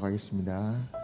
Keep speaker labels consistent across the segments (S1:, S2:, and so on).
S1: 가겠습니다.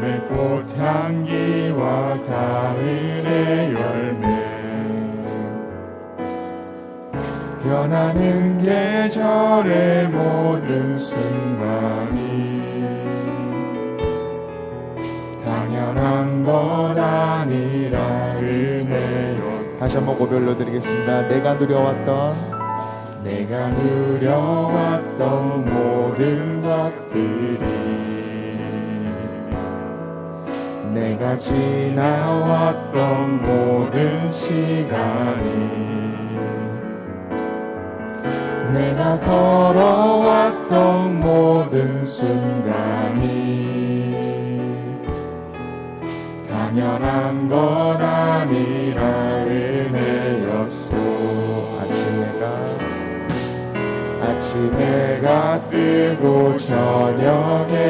S1: 봄의 꽃향기와 가을의 열매. 변하는 계절의 모든 순간이 당연한 건 아니라 은혜였어 다시 한번 고백 올려드리겠습니다. 내가 누려왔던 내가 누려왔던 모든 것들이 내가 지나왔던 모든 시간이 내가 걸어왔던 모든 순간이 당연한 건 아니라 은혜였소. 아침 해가 아침 해가 뜨고 저녁에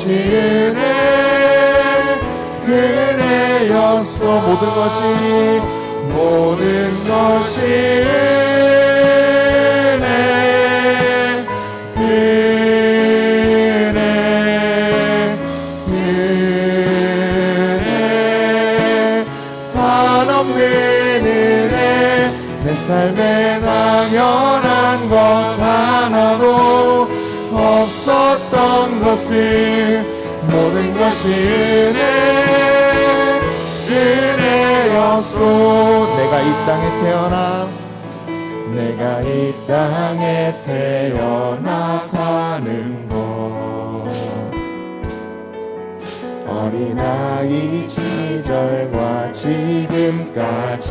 S1: 것이 은혜 은혜였어 모든 것이 모든 것이 은혜 은혜 은혜. 한없는 은혜 내 삶에 것을 모든 것이 은혜 은혜였소 내가 이 땅에 태어나 내가 이 땅에 태어나 사는 것. 어린아이 시절과 지금까지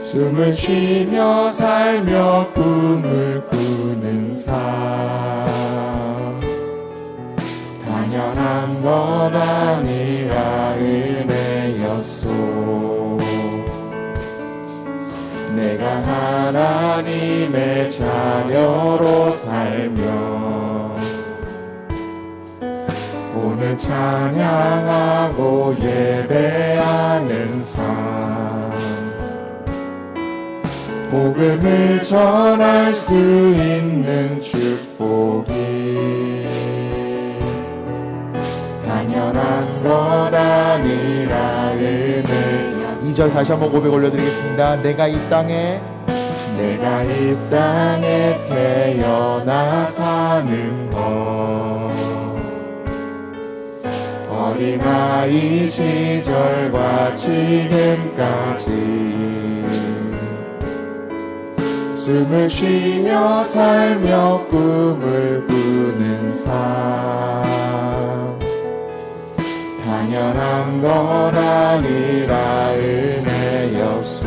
S1: 숨을 쉬며 살며 꿈을 꾸는 삶 건 아니라 은혜였소. 내가 하나님의 자녀로 살며 오늘 찬양하고 예배하는 삶. 복음을 전할 수 있는 축복이 아니라 은혜. 2절 다시 한번 고백 올려드리겠습니다. 내가 이 땅에 내가 이 땅에 태어나 사는 것. 어린아이 시절과 지금까지 숨을 쉬며 살며 꿈을 꾸는 삶 당연한 건 아니라 은혜였소.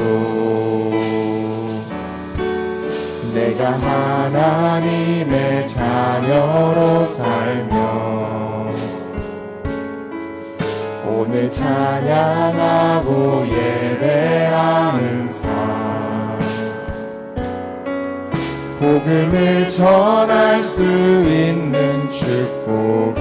S1: 우리가 하나님의 자녀로 살며 오늘 찬양하고 예배하는 삶 복음을 전할 수 있는 축복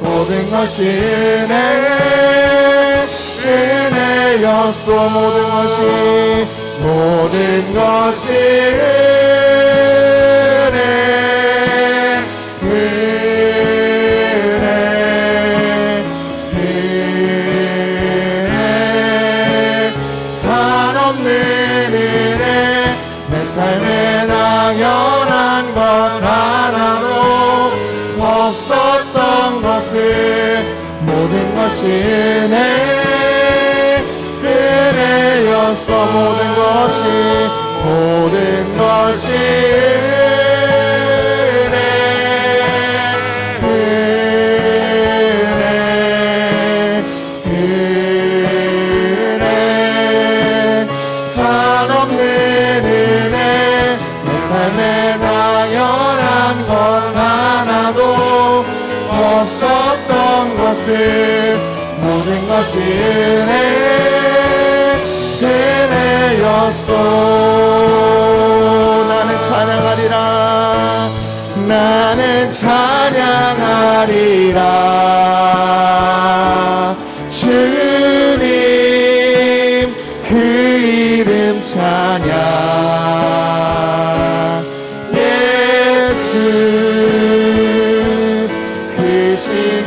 S1: 모든 것이 은혜 은혜였소. 모든 것이 모든 것이 은혜 것을 모든 것이 은혜 은혜였어. 모든 것이 모든 것이 없었던 것을 모든 것이 은혜 은혜였소. 나는 찬양하리라. 나는 찬양하리라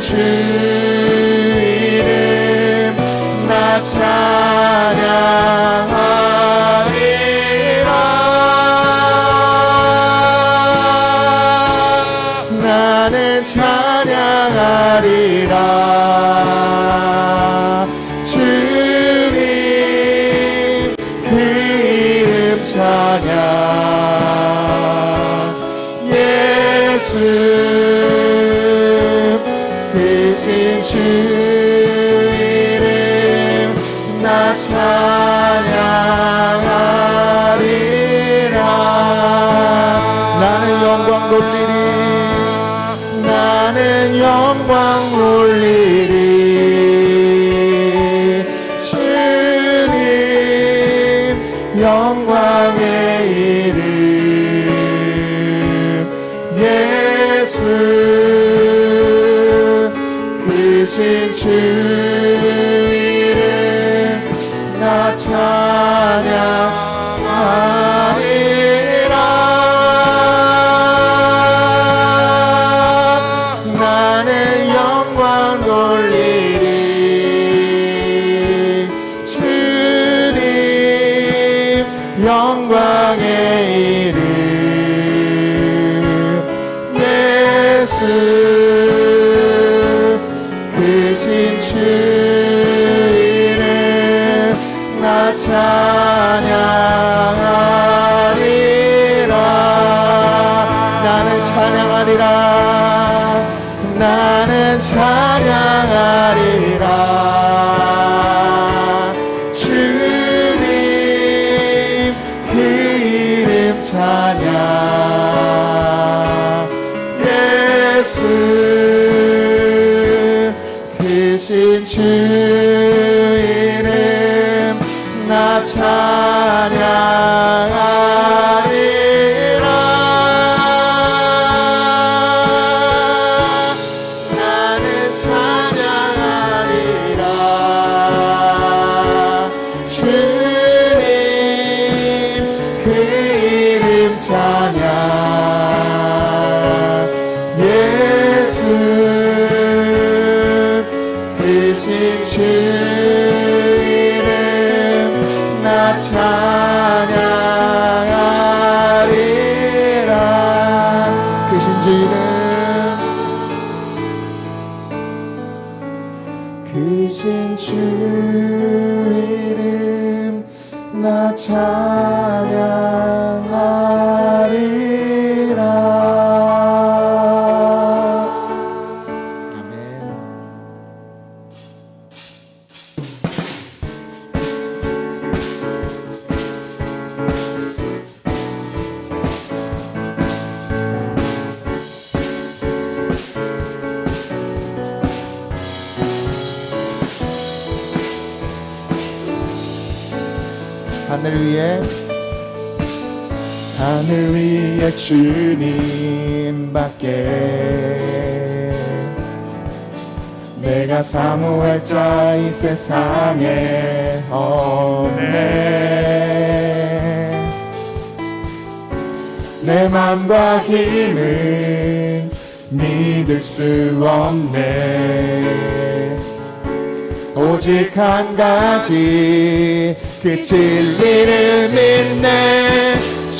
S1: 크 크신 주 이름 나 찬양하리라. 나는 영광 돌리리. 주님 영광의 이름. 예수 크신 주 이름 나 찬양 주님밖에. 내가 사모할 자 이 세상에 없네. 내 맘과 힘은 믿을 수 없네. 오직 한 가지 그 진리를 믿네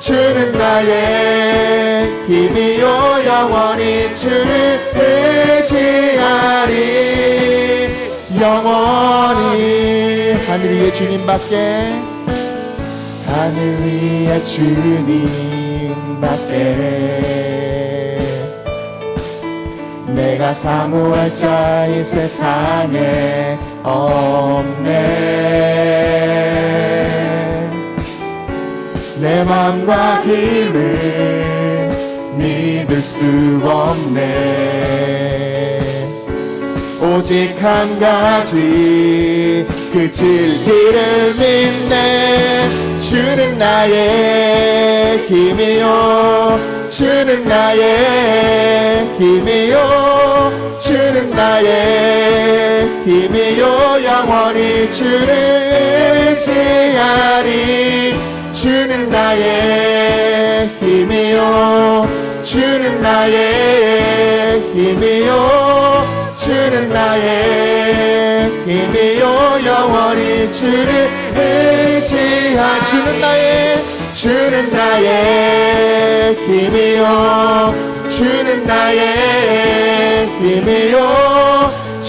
S1: 주는 나의 힘이요 영원히 주를 의지하리. 영원히 하늘 위에 주님밖에 하늘 위에 주님밖에. 내가 사모할 자 이 세상에 없네 내 맘과 힘은 믿을 수 없네. 오직 한 가지 그 진리를 믿네. 주는 나의 힘이요. 주는 나의 힘이요. 주는 나의 힘이요. 영원히 주를 의지하리 주는 나의 힘이요. 주는 나의 힘이요. 주는 나의 힘이요. 영원히 주를 의지하 주는 나의 주는 나의 힘이요. 주는 나의 힘이요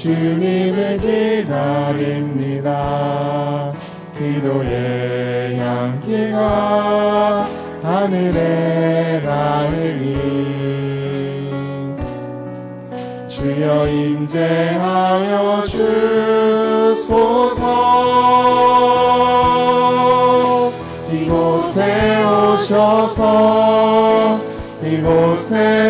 S1: 주님을 기다립니다. 기도의 향기가 하늘에 닿으니 주여 임재하여 주소서. 이곳에 오셔서 이곳에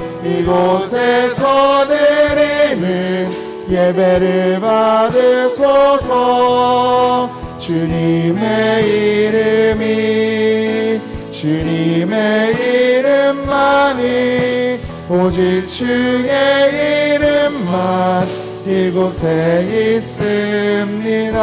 S1: 이곳에서 드리는 예배를 받으소서. 주님의 이름이 주님의 이름만이 오직 주의 이름만 이곳에 있습니다